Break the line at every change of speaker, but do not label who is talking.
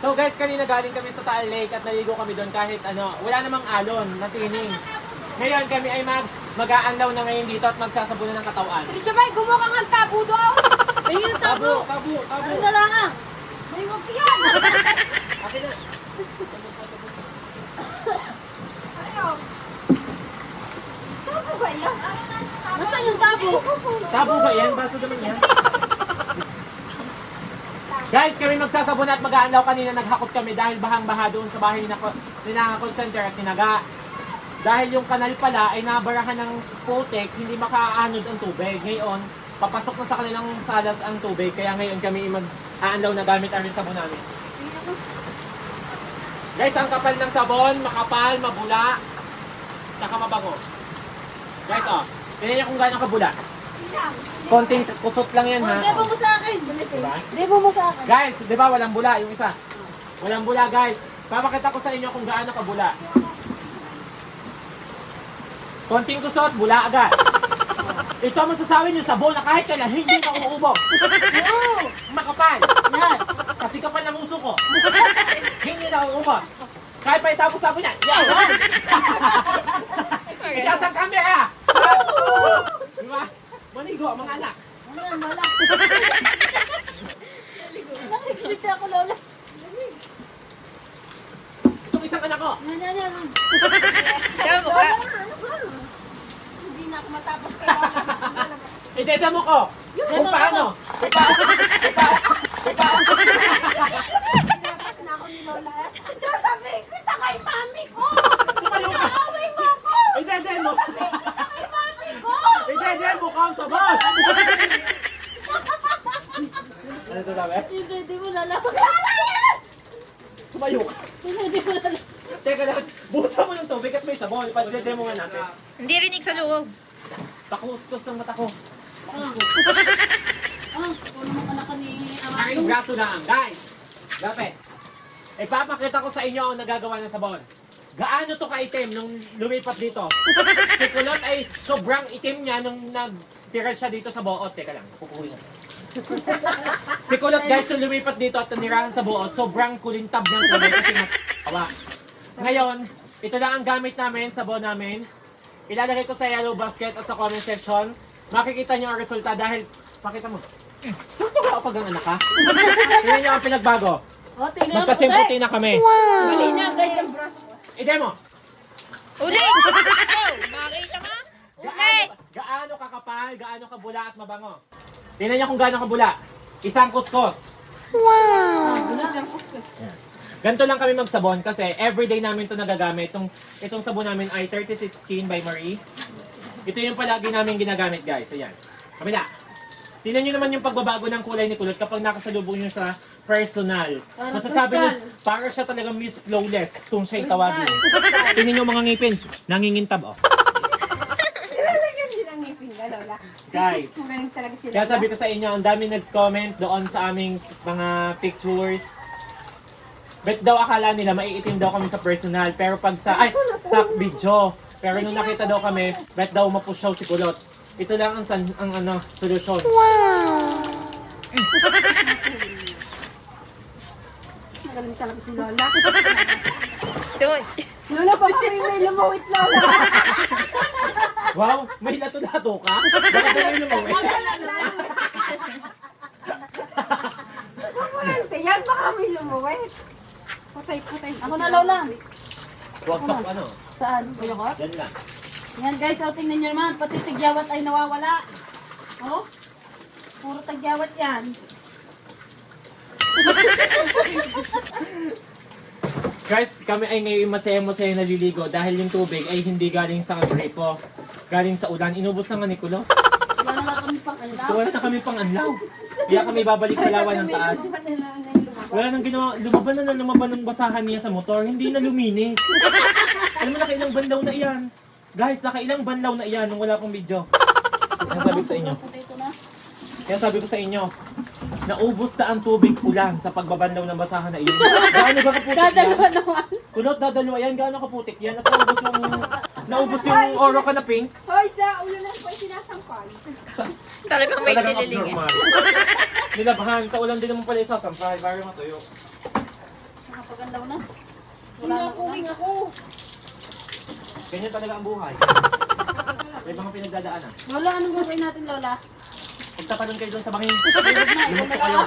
So guys, kanina galing kami sa Taal Lake at naligo kami doon kahit ano, wala namang alon na tining. Ngayon kami ay mag mag-aanlaw na ngayon dito at magsasabunan ng katawan.
Siya ba, gumawa ka ng tabo daw? Ayun yung
Tabu,
tabo.
tabu, tabu.
Ano na lang ah? May wag yan.
Akin na.
Tabo ba yan? Nasaan yung tabo?
Tabu ba yan? Baso naman yan. Guys, kami magsasabon at mag-aanlaw kanina naghakot kami dahil bahang-baha doon sa bahay na ni na call center at tinaga. Dahil yung kanal pala ay nabarahan ng putik, hindi makaanod ang tubig. Ngayon, papasok na sa kanilang salas ang tubig, kaya ngayon kami mag-aanlaw na gamit ang sabon namin. Guys, ang kapal ng sabon, makapal, mabula, saka mabango. Guys, oh, tingnan niyo kung gaano kabula. Konting kusot lang yan, ha?
Debo mo sa akin.
Diba?
Debo mo sa akin.
Guys, di ba walang bula yung isa? Walang bula, guys. Papakita ko sa inyo kung gaano kabula. Konting kusot, bula agad. Ito ang masasabi niyo sabon na kahit kailan hindi na uubog. Makapal.
Yan.
Kasi kapal ng uso ko. hindi na uubog. Kahit pa itapos sabon yan. Yan! Itaas ang camera! Di ba? Manigo, mga anak.
Ano yan, wala. Nakikilig ako, Lola.
Itong isang anak ko.
Yan, yan, yan.
Sabi mo ka?
Hindi na ako matapos kay Lola.
Ideda mo ko. Kung paano. Kung paano. Kung paano. Kung paano.
Tinapas na ako ni Lola. Sasabihin kita kay mami ko. Inaaway mo ako.
Ideda mo.
Kay mami ko.
Ideda mo ko ang sabon. Sabi?
Hindi, hindi mo lalaki.
Tumayo ka.
Hindi, mo lalaki.
Teka lang. Busa mo ng tubig at may sabon. Ipadede mo nga natin.
Hindi rinig sa loob.
Pakustos ng mata ko.
Ah, ah, kung naman anak ni
Aking braso lang, guys. Dapat. Ipapakita ko sa inyo ang nagagawa ng sabon. Gaano to kaitim nung lumipat dito? Si Kulot ay sobrang itim niya nung nagtira siya dito sa buot. Teka lang, kukuhin. Si Kulot guys, nung lumipat dito at nanirahan sa buot, sobrang kulintab niyang kulay kasi natawa. Ngayon, ito lang ang gamit namin, sabon namin. Ilalagay ko sa yellow basket at sa comment section. Makikita niyo ang resulta dahil, pakita mo. To ka pag ang anak ka? Tingnan niyo ang pinagbago.
Oh, tingnan mo.
Magkasimputi na kami.
Mali niya, guys, ang bros.
I-demo.
Uli! Oh, makita ka? Uli!
Gaano, gaano kakapal, gaano kabula at mabango. Tingnan niyo kung gaano kabula. Isang kuskus. Ganito lang kami magsabon kasi everyday namin ito nagagamit. Itong, itong sabon namin ay 3016 by Marie. Ito yung palagi namin ginagamit guys. Ayan. Kamila. Tingnan nyo naman yung pagbabago ng kulay ni Kulot kapag nakasalubong nyo sa personal.
Parang
Masasabi nyo, para siya talagang Miss Flawless kung siya itawagin. Tingnan nyo mga ngipin. Nangingintab oh.
Lalagyan din ang ngipin ka, Lola.
Guys.
Magaling talaga sila.
Kaya sabi ko sa inyo, ang dami nag-comment doon sa aming mga pictures. Bet daw akala nila maiitim daw kami sa personal. Pero pag sa, ay, sa video. Pero nung nakita daw kami, bet daw mapusyaw si Kulot. Ito lang ang, san, ang ano, solusyon.
Magaling talaga si Lola. Lola, baka may may lumawit, Lola.
Wow, may lato-lato ka? Bakit daw yung lumawin?
Kumulante yan, baka may lumawit. Patay, patay. Ako na, Lola.
Sa ano.
Saan? Kuya ko?
Yan lang.
Yan guys, oh, tingnan nyo naman, pati tigyawat ay nawawala. Oh, puro tigyawat yan.
Guys, kami ay ngayon masaya-masaya naliligo dahil yung tubig ay hindi galing sa gripo. Galing sa ulan. Inubos na nga ni Kulot.
Wala na kami pang
So,
alaw.
wala na kami pang anlaw. Kaya kami babalik sa lawan ng taas. Wala nang ginawa, lumaban na na lumaban ng basahan niya sa motor, hindi na luminis. Alam mo, nakailang banlaw na iyan. Guys, nakailang banlaw na iyan nung wala pang video. Kaya sabi ko sa inyo, kaya sabi ko sa inyo, naubos na ang tubig ulan sa pagbabanlaw ng basahan na iyon. Gaano ba kaputik
Dadalawa naman.
Kulot, dadalawa yan. Gaano kaputik yan? At naubos yung, naubos yung oro ka na pink.
Hoy, sa ulan na pa sinasampal.
Talagang may
Talagang
nililingin.
abnormal. Nilabahan, sa ulan din naman pala isasampay, para matuyo.
Nakapagandaw na.
Wala na uwing ako.
Ganyan talaga ang buhay. May mga pinagdadaanan.
Lola, anong gagawin natin, Lola?
Pagtatanong kayo doon sa bangin. Lumok
na
kayo.